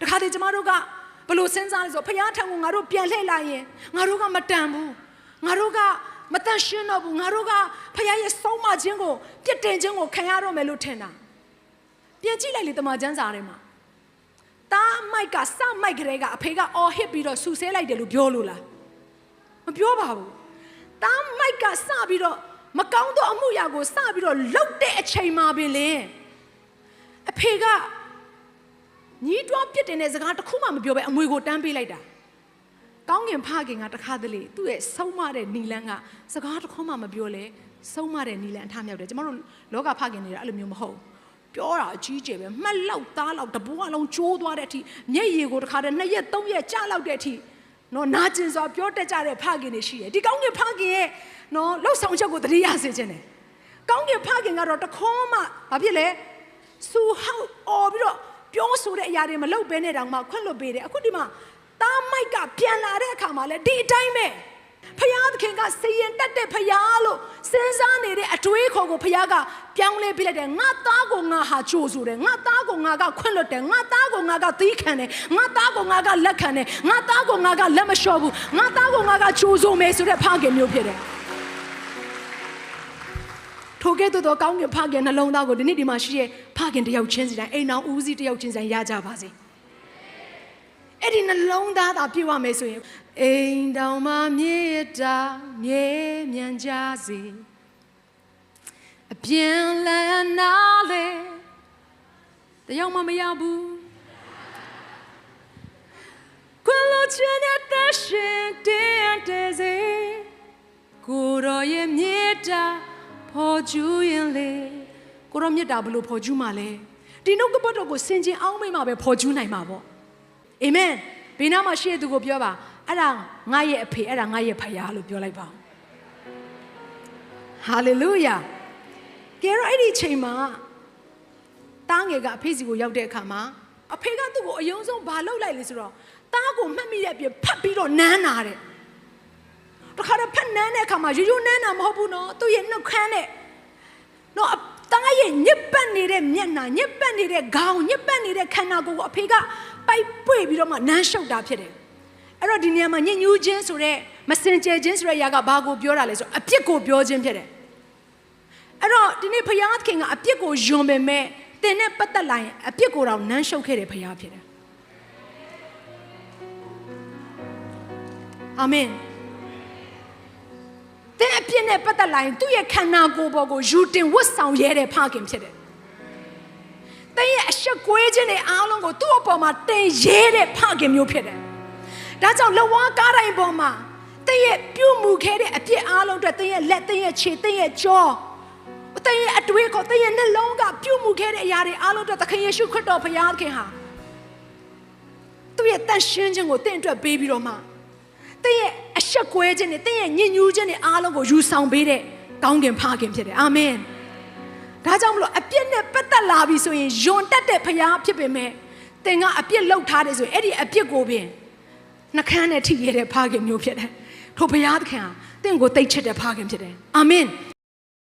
တခါတည်းကျမတို့ကဘလို့စဉ်းစားလဲဆိုဖခင်ထံကိုငါတို့ပြန်လှည့်လာရင်ငါတို့ကမတန်ဘူးငါတို့ကမတန်ရှင်းတော့ဘူးငါတို့ကဖခင်ရဲ့ဆုံးမခြင်းကိုပြစ်တင်ခြင်းကိုခံရတော့မယ်လို့ထင်တာပြန်ကြည့်လိုက်လေတမန်ကျမ်းစာထဲမှာတားမိုက်ကစမိုက်ကလေးကအဖေကအော်ဟစ်ပြီးတော့ဆူဆဲလိုက်တယ်လို့ပြောလို့လားမပြောပါဘူးတားမိုက်ကစပြီးတော့မကောင်းသောအမှုရာကိုစပြီးတော့လှုပ်တဲ့အချိန်မှာပင်လေအဖေက ညီးတွားပြစ်တင်တဲ့စကားတစ်ခုမှမပြောဘဲအမွေကိုတန်းပေးလိုက်တာကောင်းကင်ဖခင်ကတခါတလေသူ့ရဲ့ဆုံးမတဲ့နီလန်းကစကားတစ်ခုမှမပြောလဲဆုံးမတဲ့နီလန်းအထမြောက်တယ်ကျမတို့လောကဖခင်တွေကအဲ့လိုမျိုးမဟုတ်ပြောတာအကြီးကျယ်ပဲမှတ်လောက်သားလောက်တဘိုးအလုံးကျိုးသွားတဲ့အထိမျက်ရည်ကိုတခါတည်းနှစ်ရက်သုံးရက်ကြာလောက်တဲ့အထိနော်နာကျင်စွာပြောတတ်ကြတဲ့ဖခင်တွေရှိတယ်ဒီကောင်းကင်ဖခင်ရဲ့နော်လှုပ်ဆောင်ချက်ကိုသတိရစေခြင်းတယ်ကောင်းကင်ဖခင်ကတော့တခေါမှဘာဖြစ်လဲစူဟောက်អော်ပြီးတော့ ပြောဆိုတဲ့အရာတွေမလုပ်ဘဲနဲ့တောင်မှခွင့်လွတ်ပေးတယ်အခုဒီမှာတားမိုက်ကပြန်လာတဲ့အခါမှာလည်းဒီအတိုင်းပဲဖယားသခင်ကစည်ရင်တက်တဲ့ဖယားလို့စဉ်းစားနေတဲ့အတွေးခေါ်ကိုဖယားကပြောင်းလဲပြလိုက်တယ်ငါသားကိုငါဟာကြိုဆိုတယ်ငါသားကိုငါကခွင့်လွတ်တယ်ငါသားကိုငါကသီးခံတယ်ငါသားကိုငါကလက်ခံတယ်ငါသားကိုငါကလက်မလျှော့ဘူးငါသားကိုငါကကြိုဆိုမယ်ဆိုတဲ့ဖခင်မျိုးဖြစ်တယ်ထိုကဲ့သို့သောကောင်းကင်ဖခင်နှလုံးသားကိုဒီနေ့ဒီမှာရှိရဲ့ ဖခင်တယောက်ချင်းစီတိုင်းအိမ်အောင်ဦးစီးတယောက်ချင်းစီတိုင်းရကြပါစေအဲ့ဒီနှလုံးသားသာပြည့်ဝမယ်ဆိုရင်အိမ်တောင်မှမြေတာမြေမြန်ကြစေအပြင်းလန်းနာလေတယောက်မှမရဘူးခွန်လိုချင်တဲ့ရှင်တင်တဲ့စေကိုရောရဲ့မြေတာဖော်ကျူးရင်လေ ကိုရောမြေတာဘလို့ဖော်ကျူးမှာလဲဒီနှုတ်ကပတ်တော်ကိုစင်ကျင်အောင်မိမှာပဲဖော်ကျူးနိုင်မှာပေါ့အာမင်ဘေးနားမှာရှိတဲ့သူကိုပြောပါအဲ့ဒါငါရဲ့အဖေအဲ့ဒါငါရဲ့ဖယားလို့ပြောလိုက်ပါဟာလေလုယာကဲတော့အဲ့ဒီအချိန်မှာတားငယ်ကအဖေစီကိုရောက်တဲ့အခါမှာအဖေကသူ့ကိုအယုံဆုံးဘာလုပ်လိုက်လဲဆိုတော့တားကိုမှတ်မိတဲ့အပြင်ဖတ်ပြီးတော့နမ်းနာတဲ့တခါတော့ဖက်နန်းတဲ့အခါမှာရိုးရိုးနန်းတာမဟုတ်ဘူးနော်သူ့ရဲ့နှုတ်ခမ်းတဲ့နော်အ သားရဲ့ညစ်ပတ်နေတဲ့မျက်နှာညစ်ပတ်နေတဲ့ခေါင်းညစ်ပတ်နေတဲ့ခန္ဓာကိုယ်ကိုအဖေကပိုက်ပွေပြီးတော့မှနမ်းရှုပ်တာဖြစ်တယ်အဲ့တော့ဒီနေရာမှာညဉ့်ညူးခြင်းဆိုတဲ့မစင်ကြယ်ခြင်းဆိုတဲ့အရာကဘာကိုပြောတာလဲဆိုတော့အပြစ်ကိုပြောခြင်းဖြစ်တယ်အဲ့တော့ဒီနေ့ဖယားသခင်ကအပြစ်ကိုယွန်ပေမဲ့တင်နဲ့ပတ်သက်လာရင်အပြစ်ကိုတော့နမ်းရှုပ်ခဲ့တယ်ဖယားဖြစ်တယ်အာမင် တဲ့အပြစ်နဲ့ပတ်သက်လာရင်သူ့ရဲ့ခန္ဓာကိုယ်ပေါ်ကိုယူတင်ဝတ်ဆောင်ရဲတဲ့ဖခင်ဖြစ်တယ်။တဲ့ရဲ့အရှက်ကွဲခြင်းတွေအားလုံးကိုသူ့အပေါ်မှာတင်ရဲတဲ့ဖခင်မျိုးဖြစ်တယ်။ဒါကြောင့်လဝါကားတိုင်းပေါ်မှာတဲ့ရဲ့ပြုမှုခဲ့တဲ့အပြစ်အားလုံးအတွက်တဲ့ရဲ့လက်တဲ့ရဲ့ခြေတဲ့ရဲ့ကြောတဲ့ရဲ့အတွေးကိုတဲ့ရဲ့နှလုံးကပြုမှုခဲ့တဲ့အရာတွေအားလုံးအတွက်သခင်ယေရှုခရစ်တော်ဘုရားသခင်ဟာသူ့ရဲ့တန်ရှင်းခြင်းကိုတင့်အတွက်ပေးပြီးတော့မှတဲ့ရဲ့ အဆက်ကွဲခြင်းနဲ့တဲ့ရဲ့ညဉ့်ညူးခြင်းနဲ့အားလုံးကိုယူဆောင်ပေးတဲ့ကောင်းကင်ဖခင်ဖြစ်တယ်အာမင်ဒါကြောင့်မလို့အပြစ်နဲ့ပတ်သက်လာပြီဆိုရင်ယွန်တက်တဲ့ဖခင်ဖြစ်ပေမဲ့သင်ကအပြစ်လုပ်ထားတယ်ဆိုရင်အဲ့ဒီအပြစ်ကိုပင်နှကန်းနဲ့ထိရတဲ့ဖခင်မျိုးဖြစ်တယ်ထိုဖခင်သခင်ဟာသင်ကိုတိတ်ချစ်တဲ့ဖခင်ဖြစ်တယ်အာမင်